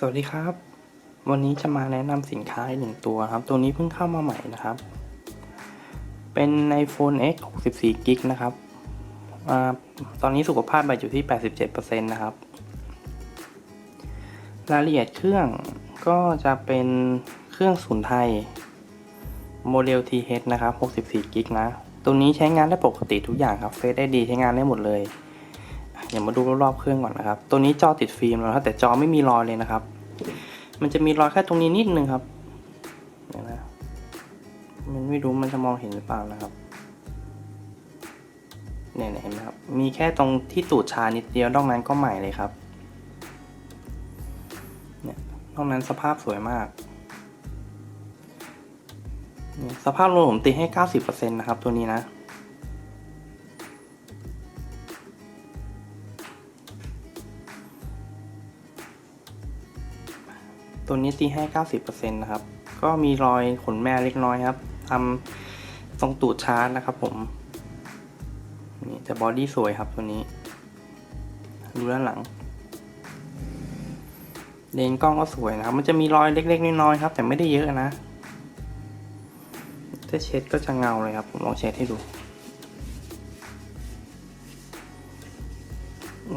สวัสดีครับ วันนี้จะมาแนะนำสินค้าอีกหนึ่งตัวครับ ตัวนี้เพิ่งเข้ามาใหม่นะครับ เป็น iPhone X 64 g b นะครับอตอนนี้สุขภาพบัตอยู่ที่ 87%นะครับ รายละเอียดเครื่องก็จะเป็นเครื่องศูนย์ไทย โมเดล TH นะครับ 64 g b นะ ตัวนี้ใช้งานได้ปกติทุกอย่างครับ Face ID ใช้งานได้หมดเลย เดี๋ยวมาดูรอบๆเครื่องก่อนนะครับ ตัวนี้จอติดฟิล์มแล้วแต่จอไม่มีรอยเลยนะครับ มันจะมีรอยแค่ตรงนี้นิดนึงครับเดี๋ยนะมันไม่รู้มันจะมองเห็นหรือเปล่านะครับเนี่ยเห็นไหมครับ มีแค่ตรงที่ตูดชานิดเดียวนอกนั้นก็ใหม่เลยครับ เนี่ยนอกนั้นสภาพสวยมาก สภาพรวมผมตีให้ 90%นะครับตัวนี้นะ ตัวนี้ตีให้ 90%นะครับ ก็มีรอยขนแม่เล็กน้อยครับทำตรงตูดชาร์จนะครับผมนี่แต่บอดี้สวยครับตัวนี้ ดูด้านหลัง เลนกล้องก็สวยนะครับ มันจะมีรอยเล็กๆน้อยๆครับ แต่ไม่ได้เยอะนะถ้าเช็ดก็จะเงาเลยครับ ผมลองเช็ดให้ดู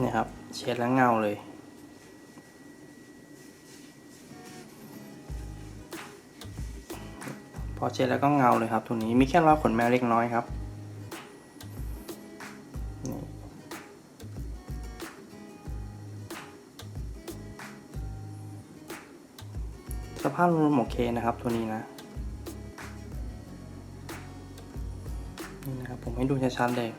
นี่ครับ เช็ดแล้วเงาเลย พอเช็ดแล้วก็เงาเลยครับตัวนี้มีแค่รอยขนแมวเล็กน้อยครับสภาพรวมโอเคนะครับตัวนี้นะนี่นะครับผมให้ดูชัดๆเลย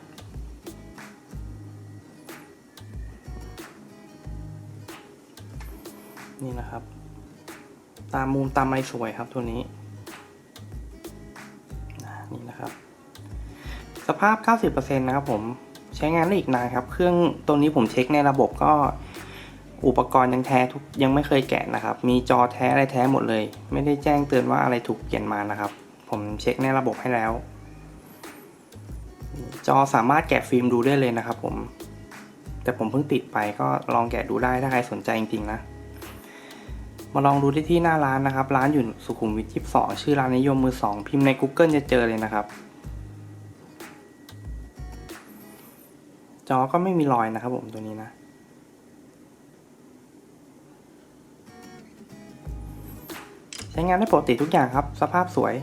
นี่นะครับ ตามมุมตามไรสวยครับตัวนี้ สภาพ 90%นะครับผมใช้งานได้อีกนานครับ เครื่องตัวนี้ผมเช็คในระบบก็อุปกรณ์ยังแท้ทุกยังไม่เคยแกะนะครับ มีจอแท้อะไรแท้หมดเลย ไม่ได้แจ้งเตือนว่าอะไรถูกเปลี่ยนมานะครับ ผมเช็คในระบบให้แล้ว จอสามารถแกะฟิล์มดูได้เลยนะครับ ผม แต่ผมเพิ่งติดไปก็ลองแกะดูได้ถ้าใครสนใจจริงๆนะ มาลองดูที่ที่หน้าร้านนะครับ ร้านอยู่สุขุมวิท 22 ชื่อร้านนิยมมือ 2 พิมพ์ใน Google จะเจอเลยนะครับ อก็ไม่มีรอยนะครับผมตัวนี้นะ ใช้งานได้ปกติทุกอย่างครับ สภาพสวย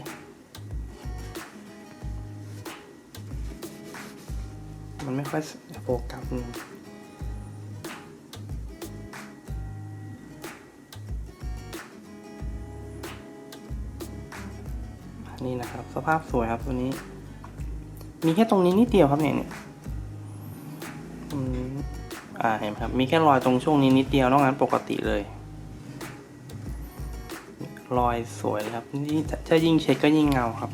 มันไม่ค่อยโฟกัสนี่นะครับ สภาพสวยครับตัวนี้ มีแค่ตรงนี้นิดเดียวครับเนี่ยเนี่ย อ่าเห็นไหมครับ มีแค่รอยตรงช่วงนี้นิดเดียวนอกนั้นปกติเลย รอยสวยเลยครับนี่ถ้ายิ่งเช็ดก็ยิ่งเงาครับ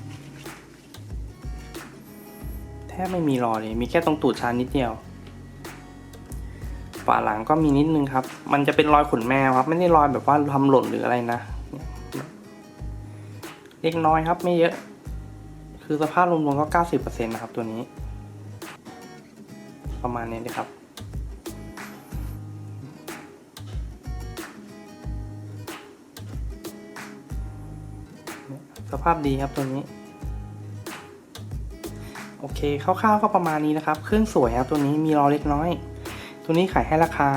แทบไม่มีรอยเลย มีแค่ตรงตูดชานนิดเดียวฝาหลังก็มีนิดนึงครับ มันจะเป็นรอยขนแมวครับ ไม่ได้รอยแบบว่าทำหล่นหรืออะไรนะ เล็กน้อยครับไม่เยอะ คือสภาพรวมๆก็เก้าสิบเปอร์เซ็นต์นะครับตัวนี้ ประมาณนี้เลยครับ สภาพดีครับตัวนี้ โอเคคร่าวๆก็ประมาณนี้นะครับ เครื่องสวยครับตัวนี้มีรอเล็กน้อย ตัวนี้ขายให้ราคา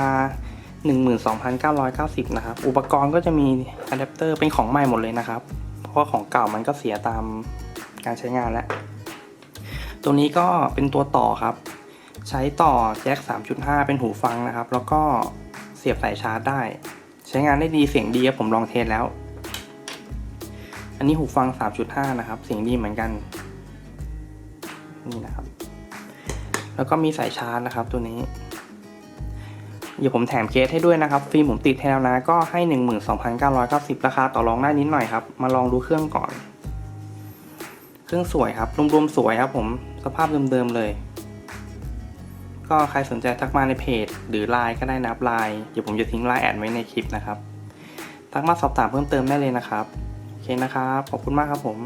12,990 นะครับ อุปกรณ์ก็จะมีอะแดปเตอร์เป็นของใหม่หมดเลยนะครับ เพราะว่าของเก่ามันก็เสียตามการใช้งานแล้ว ตัวนี้ก็เป็นตัวต่อครับ ใช้ต่อแจ็ค 3.5 เป็นหูฟังนะครับ แล้วก็เสียบสายชาร์จได้ ใช้งานได้ดีเสียงดีครับผมลองเทสแล้ว อันนี้หูฟัง 3.5 นะครับ เสียงดีเหมือนกัน นี่นะครับ แล้วก็มีสายชาร์จนะครับตัวนี้เดี๋ยวผมแถมเคสให้ด้วยนะครับ ฟิล์มผมติดให้แล้วนะ ก็ให้ 12,990 ราคาต่อรองได้นิดหน่อยครับ มาลองดูเครื่องก่อน เครื่องสวยครับรวมๆสวยครับผมสภาพเดิมๆเลย ก็ใครสนใจทักมาในเพจ หรือไลน์ก็ได้นะครับไลน์เดี๋ยวผมจะทิ้งไลน์แอดไว้ในคลิปนะครับ ทักมาสอบถามเพิ่มเติมได้เลยนะครับ โอเคนะครับ ขอบคุณมากครับผม